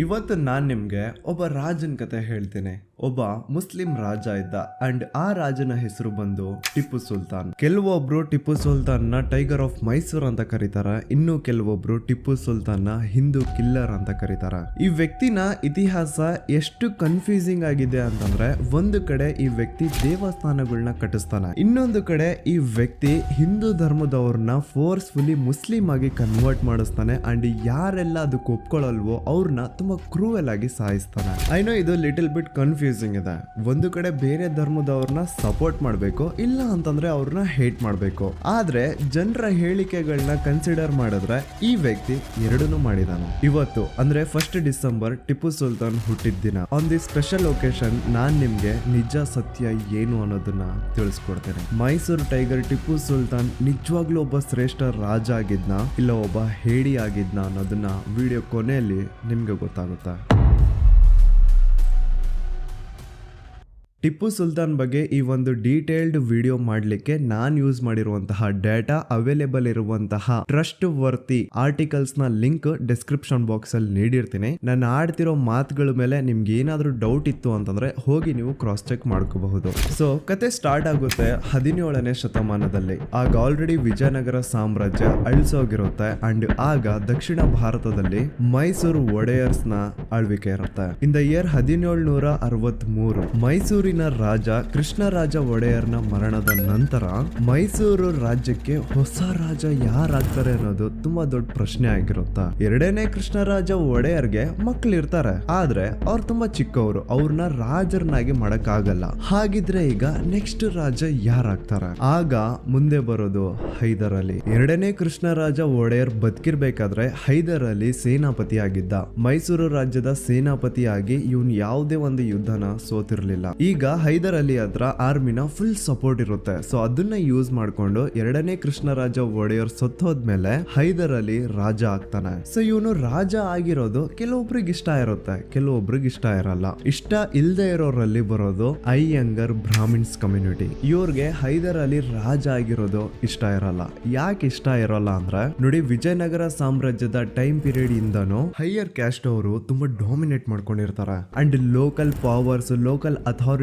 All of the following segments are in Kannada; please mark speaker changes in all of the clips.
Speaker 1: ಇವತ್ತು ನಾನು ನಿಮಗೆ ಒಬ್ಬ ರಾಜನ ಕತೆ ಹೇಳ್ತೀನಿ. ಒಬ್ಬ ಮುಸ್ಲಿಂ ರಾಜ ಇದ್ದ ಅಂಡ್ ಆ ರಾಜನ ಹೆಸರು ಬಂದು ಟಿಪ್ಪು ಸುಲ್ತಾನ್. ಕೆಲವೊಬ್ರು ಟಿಪ್ಪು ಸುಲ್ತಾನ್ನ ಟೈಗರ್ ಆಫ್ ಮೈಸೂರ್ ಅಂತ ಕರೀತಾರ, ಇನ್ನು ಕೆಲವೊಬ್ರು ಟಿಪ್ಪು ಸುಲ್ತಾನ್ನ ಹಿಂದೂ ಕಿಲ್ಲರ್ ಅಂತ ಕರೀತಾರ. ಈ ವ್ಯಕ್ತಿನ ಇತಿಹಾಸ ಎಷ್ಟು ಕನ್ಫ್ಯೂಸಿಂಗ್ ಆಗಿದೆ ಅಂತಂದ್ರೆ, ಒಂದು ಕಡೆ ಈ ವ್ಯಕ್ತಿ ದೇವಸ್ಥಾನಗಳನ್ನ ಕಟ್ಟಿಸ್ತಾನ, ಇನ್ನೊಂದು ಕಡೆ ಈ ವ್ಯಕ್ತಿ ಹಿಂದೂ ಧರ್ಮದವ್ರನ್ನ ಫೋರ್ಸ್ಫುಲಿ ಮುಸ್ಲಿಂ ಆಗಿ ಕನ್ವರ್ಟ್ ಮಾಡಿಸ್ತಾನೆ ಅಂಡ್ ಯಾರೆಲ್ಲ ಅದಕ್ಕೆ ಒಪ್ಕೊಳ್ಳಲ್ವೋ ಅವ್ರನ್ನ ತುಂಬಾ ಕ್ರೂಯಲ್ ಆಗಿ ಸಾಯಿಸ್ತಾನೆ. ಐನೋ ಇದು ಲಿಟಲ್ ಬಿಟ್ ಕನ್ಫ್ಯೂಸಿಂಗ್ ಇದೆ. ಒಂದು ಕಡೆ ಬೇರೆ ಧರ್ಮದವ್ರನ್ನ ಸಪೋರ್ಟ್ ಮಾಡಬೇಕು, ಇಲ್ಲ ಅಂತಂದ್ರೆ ಅವ್ರನ್ನ ಹೇಟ್ ಮಾಡಬೇಕು. ಆದ್ರೆ ಜನರ ಹೇಳಿಕೆಗಳನ್ನ ಕನ್ಸಿಡರ್ ಮಾಡಿದ್ರೆ ಈ ವ್ಯಕ್ತಿ ಎರಡನ್ನೂ ಮಾಡಿದಾನೆ. ಇವತ್ತು, ಅಂದ್ರೆ ಫಸ್ಟ್ ಡಿಸೆಂಬರ್ ಟಿಪ್ಪು ಸುಲ್ತಾನ್ ಹುಟ್ಟಿದ ದಿನ. ಆನ್ ದಿ ಸ್ಪೆಷಲ್ ಒಕೇಶನ್ ನಾನ್ ನಿಮ್ಗೆ ನಿಜ ಸತ್ಯ ಏನು ಅನ್ನೋದನ್ನ ತಿಳಿಸ್ಕೊಡ್ತೇನೆ. ಮೈಸೂರು ಟೈಗರ್ ಟಿಪ್ಪು ಸುಲ್ತಾನ್ ನಿಜವಾಗ್ಲೂ ಒಬ್ಬ ಶ್ರೇಷ್ಠ ರಾಜ ಆಗಿದ್ನ, ಇಲ್ಲ ಒಬ್ಬ ಹೇಡಿ ಆಗಿದ್ನ ಅನ್ನೋದನ್ನ ವಿಡಿಯೋ ಕೊನೆಯಲ್ಲಿ ನಿಮ್ಗೆ ಗೊತ್ತಾಗುತ್ತಾ? ಟಿಪ್ಪು ಸುಲ್ತಾನ್ ಬಗ್ಗೆ ಈ ಒಂದು ಡೀಟೇಲ್ಡ್ ವಿಡಿಯೋ ಮಾಡಲಿಕ್ಕೆ ನಾನು ಯೂಸ್ ಮಾಡಿರುವಂತಹ ಡೇಟಾ ಅವೈಲೇಬಲ್ ಇರುವಂತಹ ಟ್ರಸ್ಟ್ ವರ್ತಿ ಆರ್ಟಿಕಲ್ಸ್ನ ಲಿಂಕ್ ಡಿಸ್ಕ್ರಿಪ್ಷನ್ ಬಾಕ್ಸ್ ಅಲ್ಲಿ ನೀಡಿರ್ತೀನಿ. ನಾನು ಆಡ್ತಿರೋ ಮಾತುಗಳ ಮೇಲೆ ನಿಮ್ಗೆ ಏನಾದರೂ ಡೌಟ್ ಇತ್ತು ಅಂತಂದ್ರೆ ಹೋಗಿ ನೀವು ಕ್ರಾಸ್ ಚೆಕ್ ಮಾಡ್ಕೋಬಹುದು. ಸೊ ಕತೆ ಸ್ಟಾರ್ಟ್ ಆಗುತ್ತೆ ಹದಿನೇಳನೇ ಶತಮಾನದಲ್ಲಿ. ಆಗ ಆಲ್ರೆಡಿ ವಿಜಯನಗರ ಸಾಮ್ರಾಜ್ಯ ಅಳಿಸೋಗಿರುತ್ತೆ ಅಂಡ್ ಆಗ ದಕ್ಷಿಣ ಭಾರತದಲ್ಲಿ ಮೈಸೂರು ಒಡೆಯರ್ಸ್ನ ಆಳ್ವಿಕೆ ಇರುತ್ತೆ. ಇನ್ ದ ಇಯರ್ ಹದಿನೇಳುನೂರ ಅರವತ್ ಮೂರು ಮೈಸೂರಿನ ರಾಜ ಕೃಷ್ಣರಾಜ ಒಡೆಯರ್ನ ಮರಣದ ನಂತರ ಮೈಸೂರು ರಾಜ್ಯಕ್ಕೆ ಹೊಸ ರಾಜ ಯಾರಾಗ್ತಾರೆ ಅನ್ನೋದು ತುಂಬಾ ದೊಡ್ಡ ಪ್ರಶ್ನೆ ಆಗಿರುತ್ತಾ. ಎರಡನೇ ಕೃಷ್ಣರಾಜ ಒಡೆಯರ್ಗೆ ಮಕ್ಳು ಇರ್ತಾರೆ. ಆದ್ರೆ ಅವ್ರು ತುಂಬಾ ಚಿಕ್ಕವರು. ಅವ್ರನ್ನ ರಾಜರನ್ನಾಗಿ ಮಾಡಕ್ ಆಗಲ್ಲ ಹಾಗಿದ್ರೆ ಈಗ ನೆಕ್ಸ್ಟ್ ರಾಜ ಯಾರಾಗ್ತಾರೆ? ಆಗ ಮುಂದೆ ಬರೋದು ಹೈದರ್ ಅಲಿ ಎರಡನೇ ಕೃಷ್ಣರಾಜ ಒಡೆಯರ್ ಬದುಕಿರ್ಬೇಕಾದ್ರೆ ಹೈದರ್ ಅಲಿ ಸೇನಾಪತಿ ಆಗಿದ್ದ ಮೈಸೂರು ರಾಜ್ಯದ ಸೇನಾಪತಿಯಾಗಿ ಇವನ್ ಯಾವುದೇ ಒಂದು ಯುದ್ಧನ ಸೋತಿರ್ಲಿಲ್ಲ. ಈಗ ಹೈದರ್ ಅಲಿ ಹತ್ರ ಆರ್ಮಿನ ಫುಲ್ ಸಪೋರ್ಟ್ ಇರುತ್ತೆ. ಸೊ ಅದನ್ನ ಯೂಸ್ ಮಾಡ್ಕೊಂಡು ಎರಡನೇ ಕೃಷ್ಣರಾಜ ಒಡೆಯರ್ ಸತ್ತೋದ್ಮೇಲೆ ಹೈದರ್ ಅಲಿ ರಾಜ ಆಗ್ತಾನೆ. ಸೊ ಇವನು ರಾಜ ಆಗಿರೋದು ಕೆಲವೊಬ್ರಿಗೆ ಇಷ್ಟ ಇರುತ್ತೆ. ಕೆಲವೊಬ್ರಿಗೆ ಇಷ್ಟ ಇರಲ್ಲ. ಇಷ್ಟ ಇಲ್ದೆ ಇರೋರಲ್ಲಿ ಬರೋದು ಐಯಂಗರ್ ಬ್ರಾಹ್ಮಿನ್ಸ್ ಕಮ್ಯುನಿಟಿ. ಇವ್ರಿಗೆ ಹೈದರ್ ಅಲಿ ರಾಜ ಆಗಿರೋದು ಇಷ್ಟ ಇರಲ್ಲ. ಯಾಕೆ ಇಷ್ಟ ಇರಲ್ಲ ಅಂದ್ರೆ, ನೋಡಿ ವಿಜಯನಗರ ಸಾಮ್ರಾಜ್ಯದ ಟೈಮ್ ಪೀರಿಯಡ್ ಇಂದನು ಹೈಯರ್ ಕ್ಯಾಸ್ಟ್ ಅವರು ತುಂಬಾ ಡಾಮಿನೇಟ್ ಮಾಡ್ಕೊಂಡಿರ್ತಾರೆ. And local powers local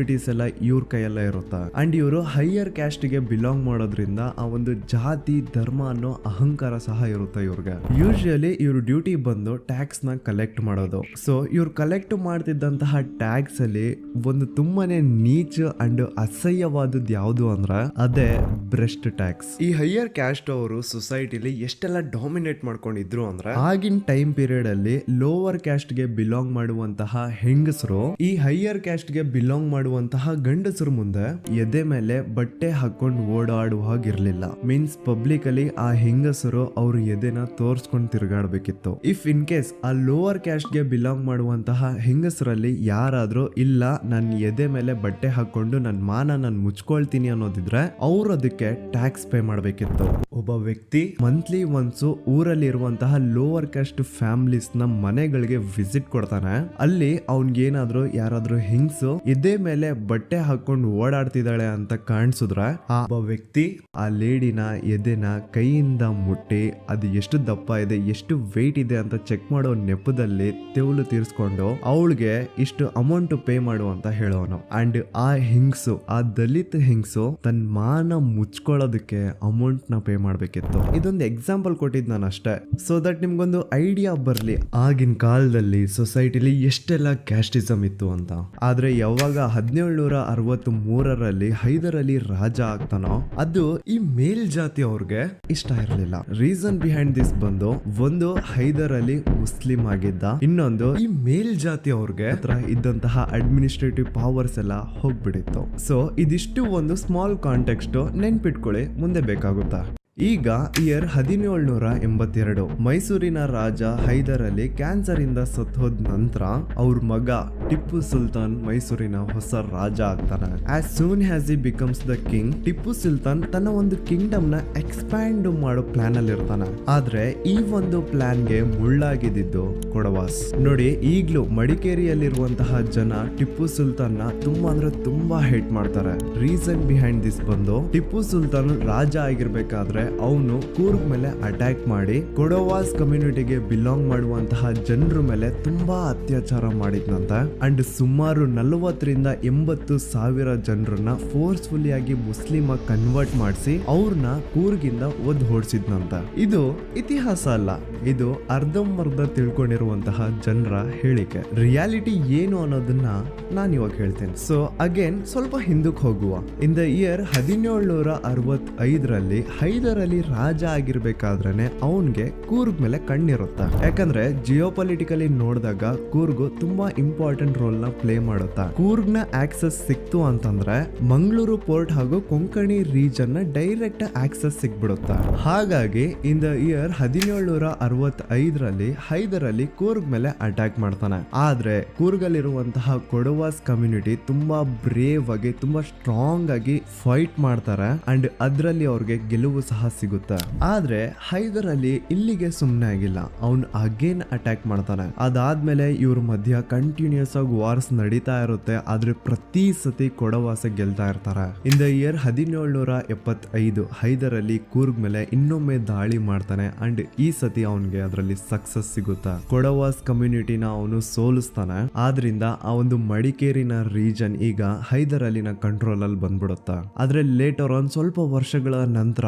Speaker 1: authorities ಎಲ್ಲ ಇವ್ರ ಕೈಯಲ್ಲ ಇರುತ್ತೆ? ಅಂಡ್ ಇವರು ಹೈಯರ್ ಕ್ಯಾಸ್ಟ್ಗೆ ಬಿಲಾಂಗ್ ಮಾಡೋದ್ರಿಂದ ಆ ಒಂದು ಜಾತಿ, ಧರ್ಮ ಅನ್ನೋ ಅಹಂಕಾರ ಸಹ ಇರುತ್ತೆ ಇವ್ರಿಗೆ? ಯೂಶಲಿ ಇವ್ರ ಡ್ಯೂಟಿ ಬಂದು ಟ್ಯಾಕ್ಸ್ನ ಕಲೆಕ್ಟ್ ಮಾಡೋದು. ಸೊ ಇವ್ರು ಕಲೆಕ್ಟ್ ಮಾಡ್ತಿದ್ದಂತಹ ಟ್ಯಾಕ್ಸ್ ಅಲ್ಲಿ ಒಂದು ತುಂಬಾನೇ ನೀಚ್ ಅಂಡ್ ಅಸಹ್ಯವಾದದ್ದು ಯಾವುದು ಅಂದ್ರೆ ಅದೇ ಬ್ರೆಸ್ಟ್ ಟ್ಯಾಕ್ಸ್ ಈ ಹೈಯರ್ ಕ್ಯಾಸ್ಟ್ ಅವರು ಸೊಸೈಟಿಲಿ ಎಷ್ಟೆಲ್ಲ ಡಾಮಿನೇಟ್ ಮಾಡ್ಕೊಂಡಿದ್ರು ಅಂದ್ರೆ ಆಗಿನ ಟೈಮ್ ಪೀರಿಯಡ್ ಅಲ್ಲಿ ಲೋವರ್ ಕ್ಯಾಸ್ಟ್ಗೆ ಬಿಲಾಂಗ್ ಮಾಡುವಂತಹ ಹೆಂಗಸರು ಈ ಹೈಯರ್ ಕ್ಯಾಸ್ಟ್ಗೆ ಬಿಲಾಂಗ್ ಮಾಡುವಂತಹ ಗಂಡಸರು ಮುಂದೆ ಎದೆ ಮೇಲೆ ಬಟ್ಟೆ ಹಾಕೊಂಡು ಓಡಾಡುವ ಹಾಗಿರ್ಲಿಲ್ಲ. ಮೀನ್ಸ್ ಪಬ್ಲಿಕ್ ಅಲ್ಲಿ ಆ ಹೆಂಗಸರು ಅವ್ರ ಎದೆನ ತೋರ್ಸ್ಕೊಂಡು ತಿರುಗಾಡ್ಬೇಕಿತ್ತು. ಇಫ್ ಇನ್ ಕೇಸ್ ಆ ಲೋವರ್ ಕ್ಯಾಸ್ಟ್ಗೆ ಬಿಲಾಂಗ್ ಮಾಡುವಂತಹ ಹೆಂಗಸರಲ್ಲಿ ಯಾರಾದ್ರೂ ಇಲ್ಲ ನನ್ನ ಎದೆ ಮೇಲೆ ಬಟ್ಟೆ ಹಾಕೊಂಡು ನನ್ನ ಮಾನ ನಾನು ಮುಚ್ಕೊಳ್ತೀನಿ ಅನ್ನೋದಿದ್ರೆ ಅವ್ರು ಅದಕ್ಕೆ ಟ್ಯಾಕ್ಸ್ ಪೇ ಮಾಡ್ಬೇಕಿತ್ತು. ಒಬ್ಬ ವ್ಯಕ್ತಿ ಮಂತ್ಲಿ ಒನ್ಸು ಊರಲ್ಲಿ ಇರುವಂತಹ ಲೋವರ್ ಕ್ಯಾಸ್ಟ್ ಫ್ಯಾಮಿಲೀಸ್ನ ಮನೆಗಳಿಗೆ ವಿಸಿಟ್ ಕೊಡ್ತಾನೆ. ಅಲ್ಲಿ ಅವ್ನ್ಗೇನಾದ್ರೂ ಯಾರಾದ್ರೂ ಹಿಂಗ್ಸು ಎದೆ ಮೇಲೆ ಬಟ್ಟೆ ಹಾಕೊಂಡು ಓಡಾಡ್ತಿದ್ದಾಳೆ ಅಂತ ಕಾಣಿಸಿದ್ರ? ಆ ಒಬ್ಬ ವ್ಯಕ್ತಿ ಆ ಲೇಡಿನ ಎದೆನ ಕೈಯಿಂದ ಮುಟ್ಟಿ, ಅದು ಎಷ್ಟು ದಪ್ಪ ಇದೆ, ಎಷ್ಟು ವೆಯ್ಟ್ ಇದೆ ಅಂತ ಚೆಕ್ ಮಾಡೋ ನೆಪದಲ್ಲಿ ತೆವಲು ತೀರ್ಸ್ಕೊಂಡು ಅವಳಿಗೆ ಇಷ್ಟು ಅಮೌಂಟ್ ಪೇ ಮಾಡು ಅಂತ ಹೇಳೋನು. ಅಂಡ್ ಆ ಹಿಂಗ್ಸು, ಆ ದಲಿತ ಹಿಂಗ್ಸು ತನ್ನ ಮಾನ ಮುಚ್ಕೊಳ್ಳೋದಕ್ಕೆ ಅಮೌಂಟ್ನ ಪೇ ಮಾಡ್ಬೇಕಿತ್ತು. ಇದೊಂದು ಎಕ್ಸಾಂಪಲ್ ಕೊಟ್ಟಿದ್ ನಾನು ಅಷ್ಟೇ. ಸೊ ದಟ್ ನಿಮ್ಗೊಂದು ಐಡಿಯಾ ಬರ್ಲಿ ಆಗಿನ ಕಾಲದಲ್ಲಿ ಸೊಸೈಟಿಲಿ ಎಷ್ಟೆಲ್ಲ ಕ್ಯಾಸ್ಟಿಸಮ್ ಇತ್ತು ಅಂತ. ಆದ್ರೆ ಯಾವಾಗ ಹದಿನೇಳುನೂರ ಅರವತ್ತ್ ಮೂರರಲ್ಲಿ ಹೈದರ್ ಅಲಿ ರಾಜ ಆಗ್ತಾನೋ, ಅದು ಈ ಮೇಲ್ ಜಾತಿ ಅವ್ರಿಗೆ ಇಷ್ಟ ಇರಲಿಲ್ಲ. ರೀಸನ್ ಬಿಹೈಂಡ್ ದಿಸ್ ಬಂದು, ಒಂದು ಹೈದರ್ ಅಲಿ ಮುಸ್ಲಿಂ ಆಗಿದ್ದ, ಇನ್ನೊಂದು ಈ ಮೇಲ್ ಜಾತಿ ಅವ್ರಿಗೆ ಹತ್ರ ಇದ್ದಂತಹ ಅಡ್ಮಿನಿಸ್ಟ್ರೇಟಿವ್ ಪವರ್ಸ್ ಎಲ್ಲ ಹೋಗ್ಬಿಡಿತ್ತು ಸೊ ಇದಿಷ್ಟು ಒಂದು ಸ್ಮಾಲ್ ಕಾಂಟೆಕ್ಸ್ಟ್ ನೆನ್ಪಿಟ್ಕೊಳ್ಳಿ, ಮುಂದೆ ಬೇಕಾಗುತ್ತಾ? ಈಗ ಇಯರ್ ಹದಿನೇಳುನೂರ ಎಂಬತ್ತೆರಡು. ಮೈಸೂರಿನ ರಾಜ ಹೈದರ್ ಅಲಿ ಕ್ಯಾನ್ಸರ್ ಇಂದ ಸತ್ತೋದ ನಂತರ ಅವ್ರ ಮಗ ಟಿಪ್ಪು ಸುಲ್ತಾನ್ ಮೈಸೂರಿನ ಹೊಸ ರಾಜ ಆಗ್ತಾನೆ. As soon as he becomes the king Tipu Sultan ತನ್ನ ಒಂದು ಕಿಂಗ್ಡಮ್ನ ಎಕ್ಸ್ಪ್ಯಾಂಡ್ ಮಾಡೋ ಪ್ಲಾನ್ ಅಲ್ಲಿ ಇರ್ತಾನೆ ಆದ್ರೆ ಈ ಒಂದು ಪ್ಲಾನ್ಗೆ ಮುಳ್ಳಾಗಿದ್ದು ಕೊಡವಾಸ್. ನೋಡಿ, ಈಗ್ಲೂ ಮಡಿಕೇರಿಯಲ್ಲಿರುವಂತಹ ಜನ ಟಿಪ್ಪು ಸುಲ್ತಾನ್ನ ತುಂಬಾ ಅಂದ್ರೆ ತುಂಬಾ ಹೇಟ್ ಮಾಡ್ತಾರೆ. ರೀಸನ್ ಬಿಹೈಂಡ್ ದಿಸ್ ಬಂದು, ಟಿಪ್ಪು ಸುಲ್ತಾನ್ ರಾಜ ಆಗಿರ್ಬೇಕಾದ್ರೆ ಅವನು ಕೂರ್ಗ್ ಮೇಲೆ ಅಟ್ಯಾಕ್ ಮಾಡಿ ಕೊಡೋವಾಸ್ ಕಮ್ಯುನಿಟಿಗೆ ಬಿಲಾಂಗ್ ಮಾಡುವಂತಹ ಜನರ ಮೇಲೆ ತುಂಬಾ ಅತ್ಯಾಚಾರ ಮಾಡಿದ್ನಂತ. ಅಂಡ್ ಸುಮಾರು ನಲವತ್ತರಿಂದ ಎಂಬತ್ತು ಸಾವಿರ ಜನರನ್ನ ಫೋರ್ಸ್ಫುಲಿ ಆಗಿ ಮುಸ್ಲಿಮ ಕನ್ವರ್ಟ್ ಮಾಡಿಸಿ ಅವ್ರನ್ನ ಕೂರ್ಗಿಂದ ಒದ್ ಹೊಡ್ಸಿದ್ನಂತ ಇದು ಇತಿಹಾಸ ಅಲ್ಲ, ಇದು ಅರ್ಧಂಬರ್ಧ ತಿಳ್ಕೊಂಡಿರುವಂತಹ ಜನರ ಹೇಳಿಕೆ. ರಿಯಾಲಿಟಿ ಏನು ಅನ್ನೋದನ್ನ ನಾನು ಇವಾಗ ಹೇಳ್ತೇನೆ. ಸೊ ಅಗೇನ್ ಸ್ವಲ್ಪ ಹಿಂದಕ್ಕೆ ಹೋಗುವ. ಇನ್ ದ ಇಯರ್ ಹದಿನೇಳು ನೂರ ಅರವತ್ತೈದರಲ್ಲಿ ಹೈದರ್ ಅಲಿ ರಾಜ ಆಗಿರ್ಬೇಕಾದ್ರೆ ಅವನ್ಗೆ ಕೂರ್ಗ್ ಮೇಲೆ ಕಣ್ಣಿರುತ್ತ. ಯಾಕಂದ್ರೆ ಜಿಯೋ ಪೊಲಿಟಿಕಲಿ ನೋಡಿದಾಗ ಕೂರ್ಗು ತುಂಬಾ ಇಂಪಾರ್ಟೆಂಟ್ ರೋಲ್ನ ಪ್ಲೇ ಮಾಡುತ್ತಾ. ಕೂರ್ಗ್ನ ಆಕ್ಸೆಸ್ ಸಿಕ್ತು ಅಂತಂದ್ರೆ ಮಂಗಳೂರು ಪೋರ್ಟ್ ಹಾಗೂ ಕೊಂಕಣಿ ರೀಜನ್ನ ಡೈರೆಕ್ಟ್ ಆಕ್ಸೆಸ್ ಸಿಕ್ಬಿಡುತ್ತ ಹಾಗಾಗಿ ಇನ್ ದ ಇಯರ್ ಹದಿನೇಳುನೂರ ಅರವತ್ತೈದರಲ್ಲಿ ಹೈದರ್ ಅಲ್ಲಿ ಕೂರ್ಗ್ ಮೇಲೆ ಅಟ್ಯಾಕ್ ಮಾಡ್ತಾನೆ. ಆದ್ರೆ ಕೂರ್ಗಲ್ಲಿರುವಂತಹ ಕೊಡವಾಸ್ ಕಮ್ಯುನಿಟಿ ತುಂಬಾ ಬ್ರೇವ್ ಆಗಿ, ತುಂಬಾ ಸ್ಟ್ರಾಂಗ್ ಆಗಿ ಫೈಟ್ ಮಾಡ್ತಾರೆ. ಅಂಡ್ ಅದ್ರಲ್ಲಿ ಅವ್ರಿಗೆ ಗೆಲುವು ಸಹ ಸಿಗುತ್ತೆ? ಆದ್ರೆ ಹೈದರ್ ಅಲಿ ಇಲ್ಲಿಗೆ ಸುಮ್ನೆ ಆಗಿಲ್ಲ. ಅವನ್ ಅಗೇನ್ ಅಟ್ಯಾಕ್ ಮಾಡ್ತಾನೆ. ಅದಾದ್ಮೇಲೆ ಇವ್ರ ಮಧ್ಯ ಕಂಟಿನ್ಯೂಸ್ ಆಗಿ ವಾರ್ಸ್ ನಡೀತಾ ಇರುತ್ತೆ. ಆದ್ರೆ ಪ್ರತಿ ಸತಿ ಕೊಡವಾಸ ಗೆಲ್ತಾ ಇರ್ತಾರೆ. ಇನ್ ದ ಇಯರ್ ಹದಿನೇಳುನೂರ ಎಪ್ಪತ್ತೈದು ಹೈದರ್ ಅಲಿ ಕೂರ್ಗ್ ಮೇಲೆ ಇನ್ನೊಮ್ಮೆ ದಾಳಿ ಮಾಡ್ತಾನೆ. ಅಂಡ್ ಈ ಸತಿ ಅವನ್ಗೆ ಅದರಲ್ಲಿ ಸಕ್ಸಸ್ ಸಿಗುತ್ತಾ? ಕೊಡವಾಸ್ ಕಮ್ಯುನಿಟಿನ ಅವನು ಸೋಲಿಸ್ತಾನೆ. ಆದ್ರಿಂದ ಆ ಒಂದು ಮಡಿಕೇರಿನ ರೀಜನ್ ಈಗ ಹೈದರ್ ಅಲಿನ ಕಂಟ್ರೋಲ್ ಅಲ್ಲಿ ಬಂದ್ಬಿಡುತ್ತಾ? ಆದ್ರೆ ಲೇಟರ್ ಆನ್ ಸ್ವಲ್ಪ ವರ್ಷಗಳ ನಂತರ